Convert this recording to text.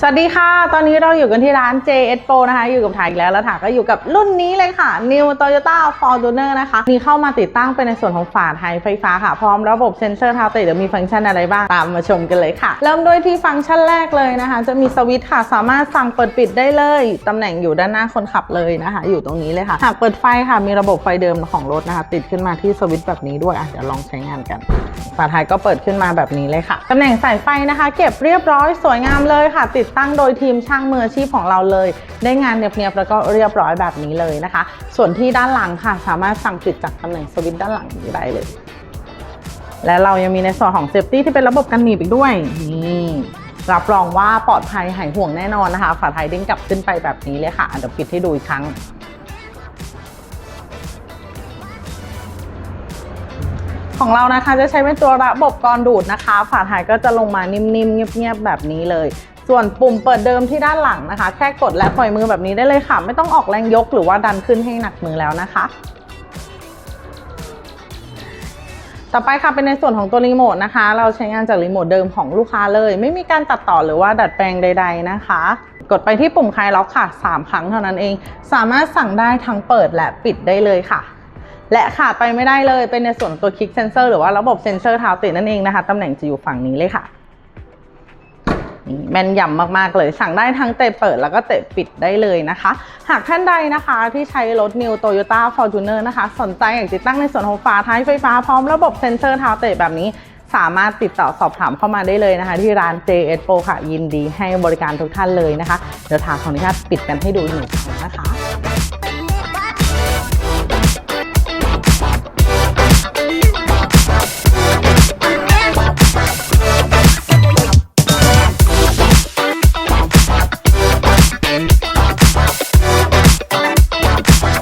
สวัสดีค่ะ ตอนนี้เราอยู่กันที่ร้าน JS Pro นะคะ อยู่กับถ่ายอีกแล้ว แล้วถ่ายก็อยู่กับรุ่นนี้เลยค่ะ New Toyota Fortuner นะคะ นี่เข้ามาติดตั้งเป็นในส่วนของฝาท้ายไฟฟ้าค่ะ พร้อมระบบเซ็นเซอร์ท้าเตะเดี๋ยวมีฟังก์ชันอะไรบ้าง ตามมาชมกันเลยค่ะ เริ่มด้วยที่ฟังก์ชันแรกเลยนะคะ จะมีสวิตช์ค่ะ สามารถสั่งเปิดปิดได้เลย ตำแหน่งอยู่ด้านหน้าคนขับเลยนะคะ อยู่ตรงนี้เลยค่ะ หากเปิดไฟค่ะ มีระบบไฟเดิมของรถนะคะ ติดขึ้นมาที่สวิตช์แบบนี้ด้วยอะเดี๋ยวลองใช้งานกัน ฝาท้ายก็เปิดขึ้นมาแบบนี้เลยค่ะ ตำแหน่งสายไฟนะคะ เก็บเรียบร้อยสวยงามเลยค่ะติดตั้งโดยทีมช่างมืออาชีพของเราเลย ได้งานเนียบๆแล้วก็เรียบร้อยแบบนี้เลยนะคะ ส่วนที่ด้านหลังค่ะ สามารถสั่งปิดจากตำแหน่งสวิตช์ด้านหลังนี้ได้เลย และเรายังมีในส่วนของเซฟตี้ที่เป็นระบบกันหนีบอีกด้วยนี่รับรองว่าปลอดภัยหายห่วงแน่นอนนะคะ ฝาท้ายเด้งกลับขึ้นไปแบบนี้เลยค่ะอะเดี๋ยวปิดให้ดูอีกครั้ง ของเรานะคะจะใช้เป็นตัวระบบกรดูดนะคะ ฝาท้ายก็จะลงมานิ่มๆ เงียบๆ แบบนี้เลย ส่วนปุ่มเปิดเดิมที่ด้านหลังนะคะ แค่กดและปล่อยมือแบบนี้ได้เลยค่ะ ไม่ต้องออกแรงยกหรือว่าดันขึ้นให้หนักมือแล้วนะคะต่อไปค่ะเป็นในส่วนของตัวรีโมทนะคะ เราใช้งานจากรีโมทเดิมของลูกค้าเลย ไม่มีการตัดต่อหรือว่าดัดแปลงใด ๆนะคะ กดไปที่ปุ่มคลายล็อกค่ะ 3 ครั้งเท่านั้นเอง สามารถสั่งได้ทั้งเปิดและปิดได้เลยค่ะ และขาดไปไม่ได้เลยเป็นในส่วนตัวคลิกเซนเซอร์หรือว่าระบบเซนเซอร์เท้าติดนั่นเองนะคะตำแหน่งจะอยู่ฝั่งนี้เลยค่ะแม่นยำมากๆเลย สั่งได้ทั้งเตะเปิดแล้วก็เตะปิดได้เลยนะคะ หากท่านใดนะคะที่ใช้รถ New Toyota Fortuner นะคะ สนใจอยากติดตั้งในส่วนของฝาท้ายไฟฟ้าพร้อมระบบเซนเซอร์เท้าเตะแบบนี้ สามารถติดต่อสอบถามเข้ามาได้เลยนะคะ ที่ร้าน JS Pro ค่ะ ยินดีให้บริการทุกท่านเลยนะคะ เดี๋ยวทางของนิชาปิดกันให้ดูหนึ่ง